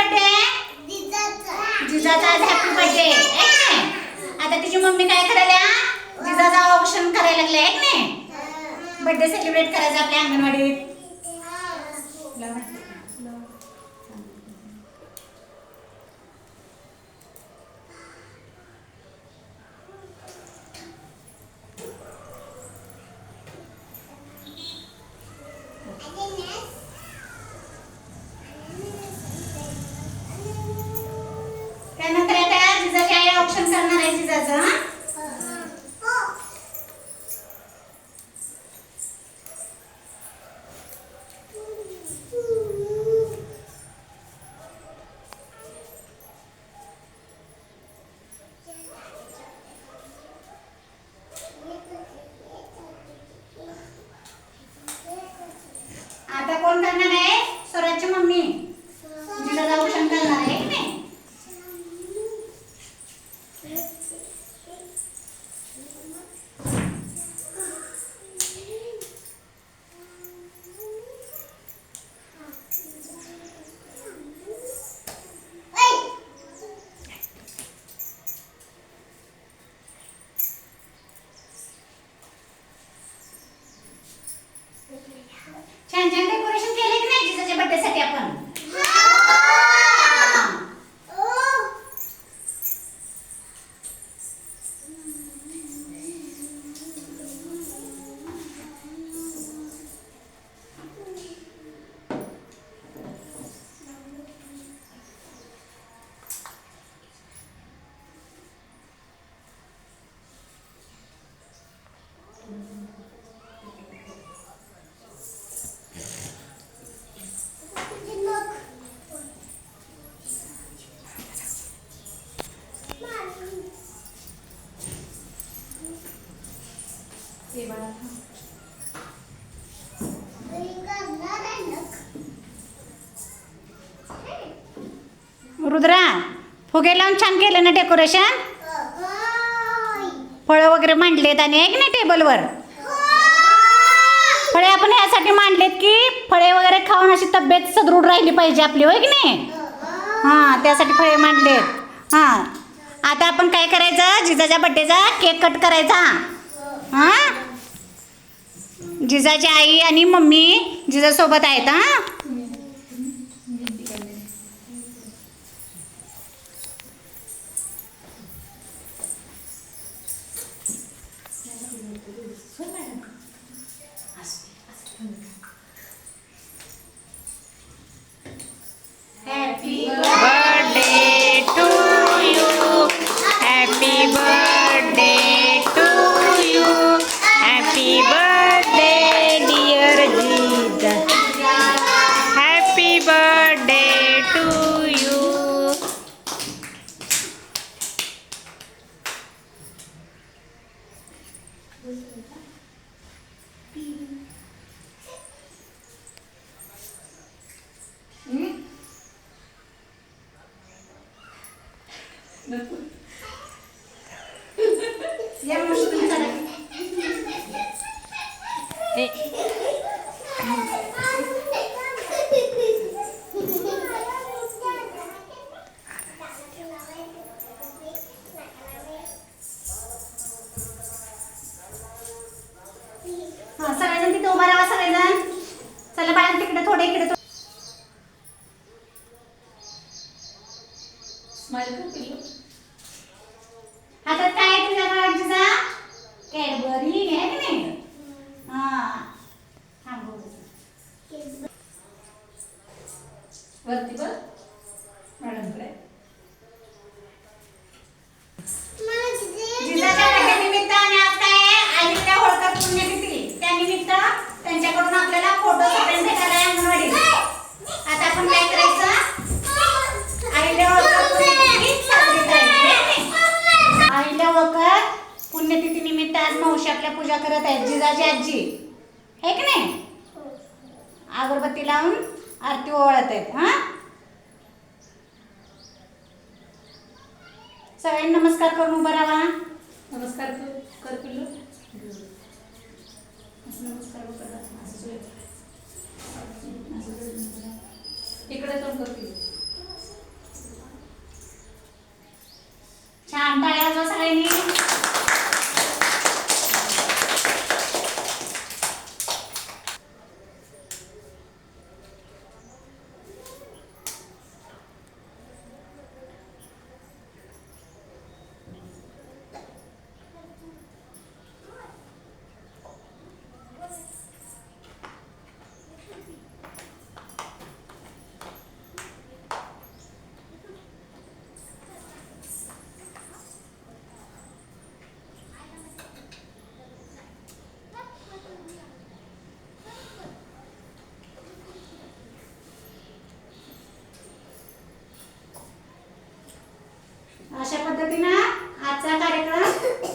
Birthday जिजाचा आज happy birthday आता तिची मम्मी काय करायला? जिजाचा ऑप्शन करायला लागले आहे बर्थडे सेलिब्रेट करायचा आपल्या अंगणवाडी त्यानंतर आता जिजाची आई ऑप्शन करणार आहे जिजाचं हा? आता कोण करणार आहे स्वराजची मम्मी जिजाचं ऑप्शन करणार आहे की नाही छान छान डेकोरेशन केले की नाही जिजाच्या बर्थडे साठी आपण हा. रुद्रा फुगे लावून छान केलं ना डेकोरेशन? फळं वगैरे मांडलेत आणि एक ना टेबलवर? फळे आपण यासाठी मांडलेत की फळे वगैरे खाऊन अशी तब्येत सदृढ राहिली पाहिजे आपली होय की नाही? हां त्यासाठी फळे मांडलेत. हां. आता आपण काय करायचं? जिजाच्या बड्डेचा केक कट करायचा. हां? जिजाची आई आणि मम्मी जिजासोबत आहेत हां? Я, может быть, तिथे उभा राहा सगळेजण. चला बाहेर तिकडे थोडे इकडे आपल्या पूजा करत आहेत जिजाजी आजी. हे की नाही? अगरबत्ती लावून आरती ओळत आहेत हां? सगळ्यांनी नमस्कार करून उभं राहा. नमस्कार कर इकडे छान टाळ्या सगळ्यांनी. अशा पद्धतीनं आजचा कार्यक्रम